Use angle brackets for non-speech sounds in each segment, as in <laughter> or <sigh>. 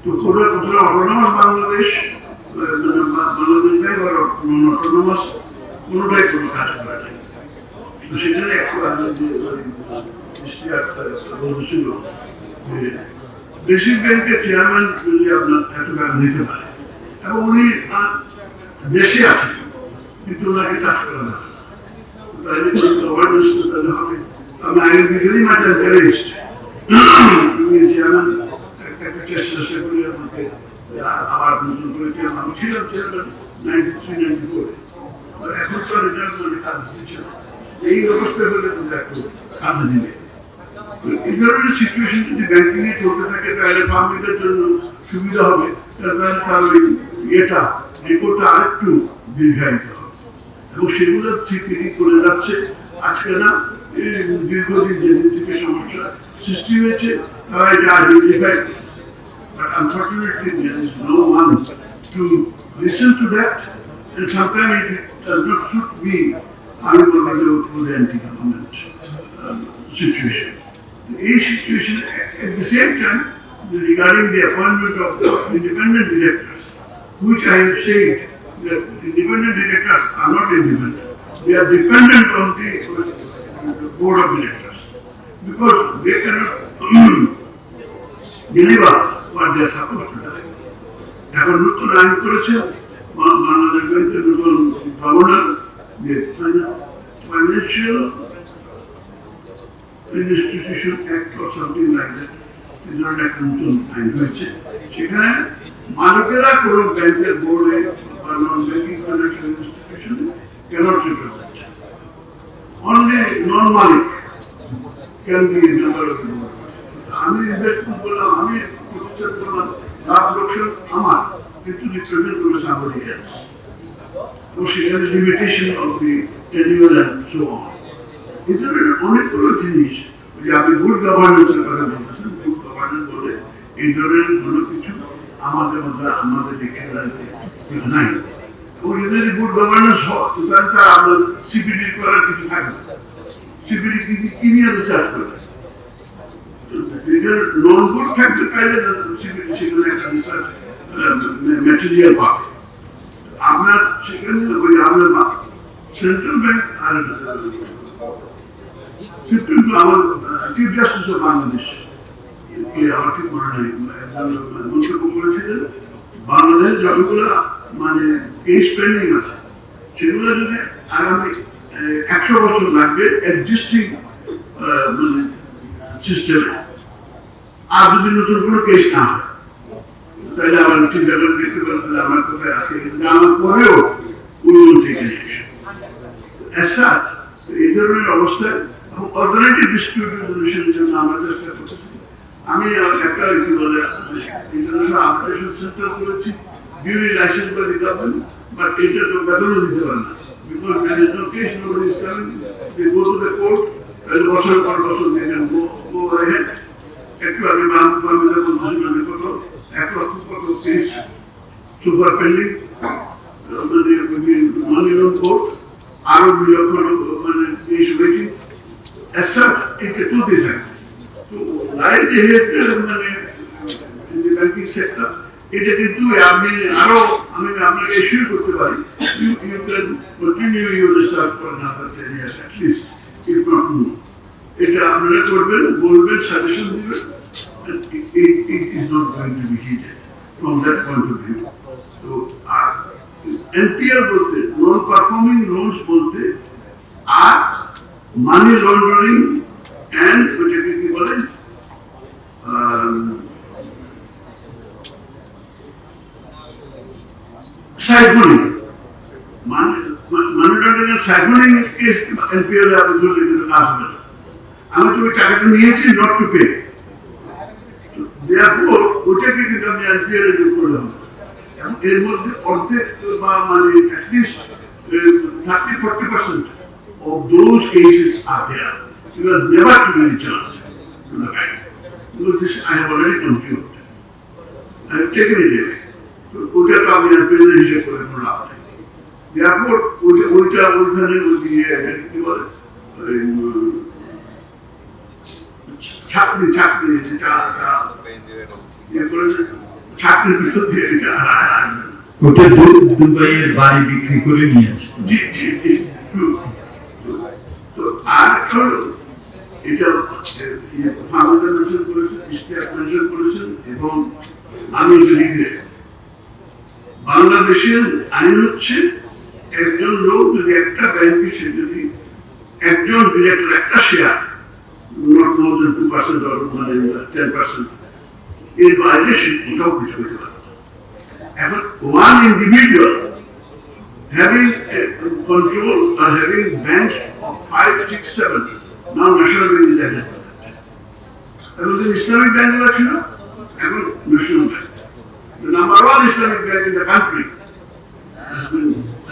বাংলাদেশ বাংলাদেশ কোনোটাই কোনো কাজ করে তো সেখানে বলছিল যে ব্যাংকের চেয়ারম্যান যদি আপনার এত টাকা নিতে পারে এবং উনি দেশে আছেন, কিন্তু ওনাকে চাষ করা না। তাহলে হবে। আমি আগে বিকেলই মাঝে বেড়ে এসছি চেয়ারম্যান দিচ্ছে এই ধরনের সিচুয়েশন যদি ব্যাংকিং এ চলতে থাকে তাহলে ফার্মিদের জন্য সুবিধা হবে। তার ওই ইয়েটা রিপোর্টটা আরেকটু দীর্ঘায়িত হবে। এবং সেগুলো স্বীকৃতি করে যাচ্ছে। আজকে না দীর্ঘদিন যেদিন থেকে সমস্যা সৃষ্টি হয়েছে, তারা এটা identify But unfortunately, there is no one to listen to that, and sometimes it does not suit me. I will only go through the anti government um, situation. The situation, at the same time, regarding the appointment of independent directors, which I have said that independent directors are not independent. They are dependent on the, board of directors because they cannot <clears throat> deliver to do. এখন মালিকেরা কোনো ব্যাংকের বোর্ডে non banking financial institution the board. আমি investment করলাম, আমি প্রতিষ্ঠান করলাম লাভ লোকসান আমার, কিন্তু রিপ্রেজেন্ট করেছে আমাদের হেলথ তো সেখানে the tenure and so on এই অনেকগুলো জিনিস, যে আপনি গুড গভর্নেন্সের কথা বলতেছেন গুড গভর্নেন্স বলে এই ধরনের কোনো কিছু আমাদের মধ্যে, আমাদের কিছু নাই। এবং যদি গুড গভর্নেন্স হয় তাহলে তার আপনার সিপিডি করার কিছু থাকবে। সিপিডি কি নিয়ে রিসার্চ করবে? নন গুড থাকতে পারলে সেখানে একটা রিসার্চ ম্যাটেরিয়াল পাবে আপনার সেখানে ওই আপনার সেন্ট্রাল ব্যাংক আর সুপ্রিম আমার চিফ জাস্টিস অফ বাংলাদেশ আমার ঠিক মনে নেই মন্তব্য করেছিলেন বাংলাদেশ যতগুলো মানে কেস পেন্ডিং আছে। সেগুলো যদি আগামী একশো বছর লাগবে এক্সিস্টিং মানে সিস্টেমে আর যদি নতুন কোনো কেস না হয়, তাহলে আমার চিন্তা করে দেখতে পারেন, তাহলে আমার কোথায় আছে জানার পরেও উন্নতি এই ধরনের অবস্থায় অল্টারনেটিভ ডিসপিউট জন্য আমরা চেষ্টা করছি। আমি একটা কি বলে ইন্টারন্যাশনাল আর্বিট্রেশন সেন্টার করেছি। ডিউরি লাইসেন্স বা দিতে পারেন বাট এটা তো বেতনও দিতে পারে না। Because no case no is coming they go to the court বছর পর বছর দিয়ে দেন গো গো হেড একটু আমি বাম কর্মীদের বলতেছি আমি কত এক লক্ষ কত case super pending money loan court আরও দুই লক্ষ লোক মানে কেস ওয়েটিং as such, এটা চলতে থাকে তো লাইফ যেহেতু মানে ব্যাংকিং সেক্টর এটা কিন্তু আপনি আরও আমি আপনাকে এসিউর করতে পারি you you can continue your research for another ten years at least if not more এটা আপনারা করবেন বলবেন সাজেশন দিবেন it আর এনপিআর কি বলে সাইফোনিং লন্ডারিং এর সাইফোনিং কেস এনপিএল আপনি ধরলে কিন্তু কাজ হবে না আমি তো ওই টাকাটা নিয়েছি নট টু পে দেয়ারপর ওটাকে কিন্তু আমি এনপিএল এর করলাম এবং এর মধ্যে অর্ধেক বা মানে at least thirty forty percent of those cases are there. You are never to be returned to the bank. Because this I have already computed. I have taken it away. So, ওটা তো আমি আর পেলে হিসেব করে কোনো লাভ নেই ওইটা ওইটা ওইখানে ওই কি বলে ওই, ছাত্রী ছাত্রী যেটা করে চাকরির বিরুদ্ধে এটা আর আসবে না। ওটা দুবাইয়ের বাড়ি বিক্রি করে নিয়ে আসতো জি, জি, জি, তো- তো আর হলো, এটা মেনশন করেছেন ইশতিয়াক মেনশন করেছেন এবং আমি লিখে বাংলাদেশের আইন হচ্ছে একজন লোক যদি একটা ব্যাংকে সে যদি একজন ডিরেক্টর একটা share not more than two percent মানে টেন পার্সেন্ট এর বাইরে সে কোথাও কিছু করতে পারে না। এখন one individual control or having banks of five, six, seven, now national bank is added. এবং যে ইসলামিক ব্যাংকগুলো ছিল এখন national bank one Islamic bank in the country has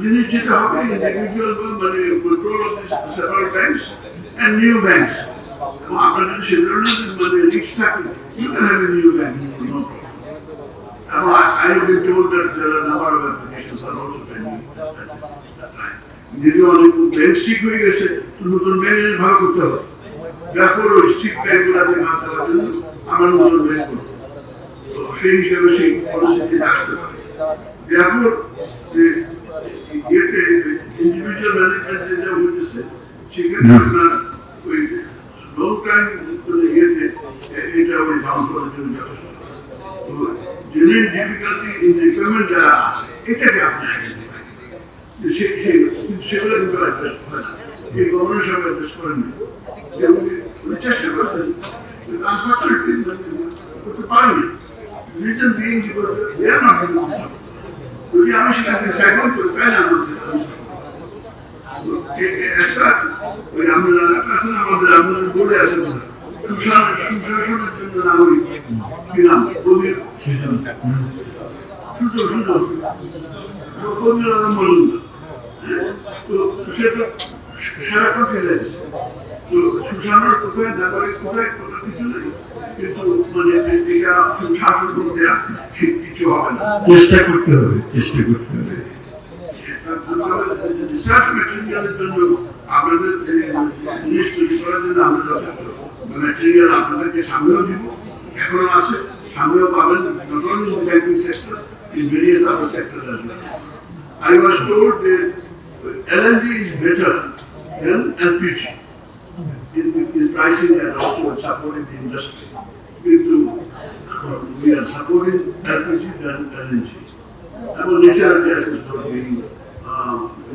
বাকি জিনিস যেটা হবে ইন্ডিভিজুয়াল মানে control of this several banks and new banks আপনার যদি সে মানে রিস্ক থাকে you can have a new bank no time. যদিও অনেক ব্যাংক শিক হয়ে গেছে নতুন ব্যাংক ভালো করতে হবে তারপর ওই শিক ব্যাংকগুলোকে ভাগ দেওয়ার আমার নতুন ব্যাংক তো সেই হিসেবে সেই পরিস্থিতি আসতে পারে। তারপর যে ইয়েতে ইন্ডিভিজুয়াল ম্যানেজমেন্ট যেটা হইতেছে সেখানে আপনার ওই লং টাইম ইয়েতে এটা ওই বাউন্স করার জন্য যথেষ্ট জেনুইন ডিফিকাল্টি ইন রিকোয়ারমেন্ট যারা আছে এটাকে আপনি সেগুলো কিন্তু অ্যাড্রেস হয় না। এই গভর্নমেন্ট সব অ্যাড্রেস করেন না। উনি চেষ্টা করছেন আনফর্চুনেটলি করতে পারেনি reason being because they are not যদি আমি সেটাকে সাইকেল করি তাহলে আমাদের ওই আমরা আছেন আমাদের আমাদের বোর্ডে আছেন সুশাসন সুশাসনের জন্য নাগরিক কি নাম কবির সুজন হুম। সুযোগ সুযোগ তো সেটা সারাক্ষণ চলে তো সুশাসনের কোথায় নাগরিক কোথায় কোনো কিছু নেই কিন্তু মানে এটা শাসন করতে ঠিক কিছু হবে না চেষ্টা করতে হবে, চেষ্টা করতে হবে রিসার্চ ম্যাটেরিয়ালের জন্য আপনাদের এই জিনিস তৈরি করার জন্য আমরা যথেষ্ট ম্যাটেরিয়াল আপনাদেরকে সামনেও দিব এখনো আছে সামনেও পাবেন not only in banking sector in various other sector as well. I was told that LNG is better than LPG in, in pricing and also in supporting the industry. কিন্তু we are supporting LPG than LNG. এবং natural gas is not being uh,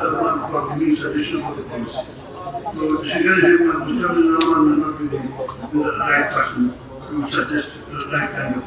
favourable suggestion করতে পারছি তো সেখানে যে মুস্তাফিজুর রহমান নাকি right person to suggest right kind of